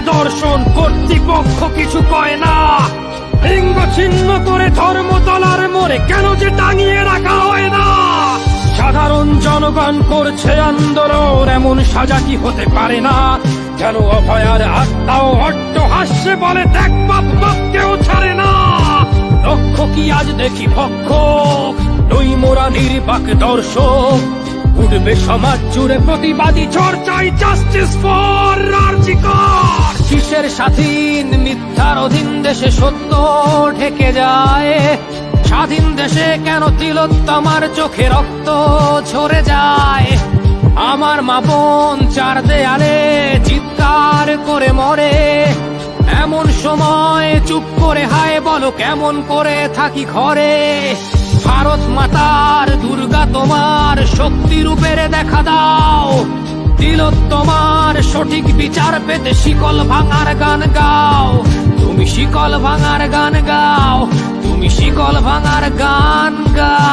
দর্শন কর্তৃপক্ষ কিছু কয় না। লিঙ্গ ছিন্ন করে ধর্ম তলার মোড়ে কেন যে টাঙিয়ে রাখা হয় না? সাধারণ জনগণ করছে আন্দোলন, এমন সাজা কি হতে পারে না? যেন অভয়ার আত্মাও অট্ট হাস্যে বলে, দেখ বাপ বাপ, কেউ ছাড়ে না। লক্ষ কি আজ দেখি ভক্ষ? নই মোরা নির্বাক দর্শক। উঠবে সমাজ জুড়ে প্রতিবাদী চর্চাই জাস্টিস ফর কিসের স্বাধীন মিথ্যার অধীন দেশে সত্য ঢেকে যায়। স্বাধীন দেশে কেন তিলোত্তমার চোখে রক্ত ঝরে যায়? আমার মাপন চার দেয়ালে চিৎকার করে মরে। এমন সময় চুপ করে হায় বলো, কেমন করে থাকি ঘরে? ভারত মাতার দুর্গা তোমার শক্তি রূপের দেখা দাও। তিলোত্তমার সঠিক বিচার পেতে শিকল ভাঙার গান গাও। তুমি শিকল ভাঙার গান গাও। তুমি শিকল ভাঙার গান গাও।